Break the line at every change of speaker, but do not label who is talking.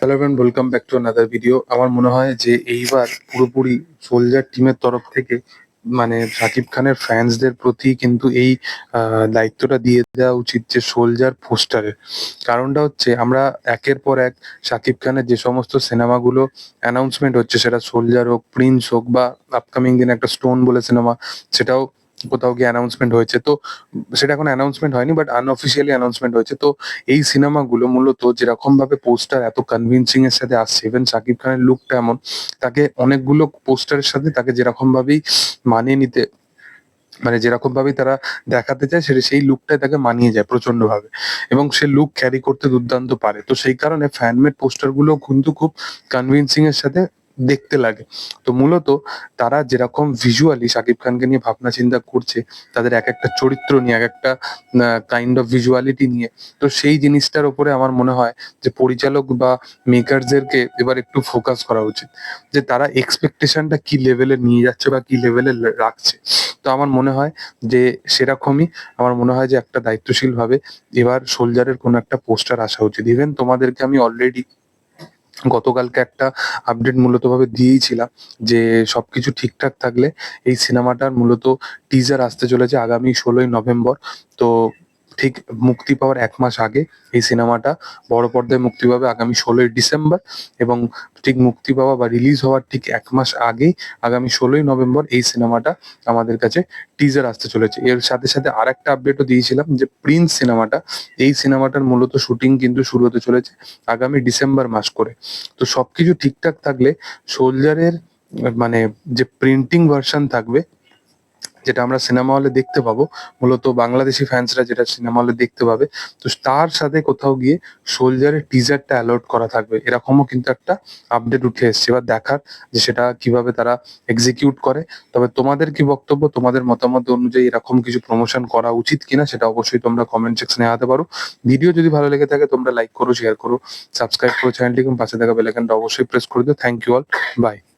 Hello everyone welcome back to another video আমার মনে হয় যে এইবার পুরোপুরি সোলজার টিমের তরফ থেকে মানে শাকিব খানের ফ্যান্সদের প্রতি কিন্তু এই দায়িত্বটা দিয়ে দেওয়া উচিত যে সোলজার পোস্টারের কারণটা হচ্ছে আমরা একের পর এক শাকিব খানের যে সমস্ত সিনেমাগুলো অ্যানাউন্সমেন্ট হচ্ছে, সেটা সোলজার হোক প্রিন্স হোক বা আপকামিং দিন একটা স্টোন বলে সিনেমা, সেটাও কোথাও গিয়ে অ্যানাউন্সমেন্ট হয়েছে। তো সেটা এখন অ্যানাউন্সমেন্ট হয়নি বাট আনঅফিসিয়ালি অ্যানাউন্সমেন্ট হয়েছে। তো এই সিনেমাগুলো মূলত যেরকম ভাবে পোস্টার এত কনভিনসিং এর সাথে আসছে ইভেন শাকিব খানের লুকটা এমন, তাকে অনেকগুলো পোস্টারের সাথে তাকে যেরকম ভাবেই মানিয়ে নিতে মানে যেরকম ভাবেই তারা দেখাতে চায় সেটা সেই লুকটাই তাকে মানিয়ে যায় প্রচণ্ড ভাবে এবং সে লুক ক্যারি করতে দুর্দান্ত পারে। তো সেই কারণে ফ্যানমেড পোস্টারগুলো কিন্তু খুব কনভিনসিং এর সাথে দেখতে লাগে। তো মূলত তারা যেরকম ভিজুয়ালি শাকিব খানকে নিয়ে ভাবনা চিন্তা করছে, তাদের এক একটা চরিত্র নিয়ে এক একটা কাইন্ড অফ ভিজুয়ালিটি নিয়ে, তো সেই জিনিসটার উপরে আমার মনে হয় যে পরিচালক বা মেকারদেরকে এবার একটু ফোকাস করা উচিত। যে তারা এক্সপেকটেশনটা কি লেভেলে নিয়ে যাচ্ছে বা কি লেভেলে রাখছে। তো আমার মনে হয় যে সেরকমই আমার মনে হয় যে একটা দায়িত্বশীল ভাবে এবার সোলজারের কোনো একটা পোস্টার আসা উচিত। ইভেন তোমাদেরকে আমি অলরেডি গতকালকে একটা আপডেট মূলতভাবে দিয়েইছিলাম যে সবকিছু ঠিকঠাক থাকলে এই সিনেমাটার মূলত টিজার আসতে চলেছে আগামী ষোলোই নভেম্বর। তো ঠিক মুক্তি পাওয়ার এক মাস আগে এই সিনেমাটা বড় পর্দায় মুক্তি পাবে আগামী ষোলোই ডিসেম্বর এবং ঠিক মুক্তি পাওয়া বা রিলিজ হওয়ার ঠিক এক মাস আগেই আগামী ষোলোই নভেম্বর এই সিনেমাটা আমাদের কাছে টিজার আসতে চলেছে। এর সাথে সাথে আর একটা আপডেটও দিয়েছিলাম যে প্রিন্স সিনেমাটা, এই সিনেমাটার মূলত শুটিং কিন্তু শুরু হতে চলেছে আগামী ডিসেম্বর মাস করে। তো সবকিছু ঠিকঠাক থাকলে সোলজারের মানে যে প্রিন্টিং ভার্সন থাকবে যেটা আমরা সিনেমা হলে দেখতে পাবো, মূলত বাংলাদেশি ফ্যান্সরা যেটা সিনেমা হলে দেখতে পাবে। তো তার সাথে কোথাও গিয়ে সোলজারের টিজারটা অ্যালার্ট করা থাকবে, এরকমও কিন্তু একটা আপডেট উঠে এসছে। এবার দেখার যে সেটা কীভাবে তারা এক্সিকিউট করে। তবে তোমাদের কি বক্তব্য, তোমাদের মতামত অনুযায়ী এরকম কিছু প্রমোশন করা উচিত কিনা, সেটা অবশ্যই তোমরা কমেন্ট সেকশনে জানাতে পারো। ভিডিও যদি ভালো লেগে থাকে, তোমরা লাইক করো শেয়ার করো সাবস্ক্রাইব করো চ্যানেলটি এবং পাশে থাকা বেলাইকনটা অবশ্যই প্রেস করে দিও। Thank you all by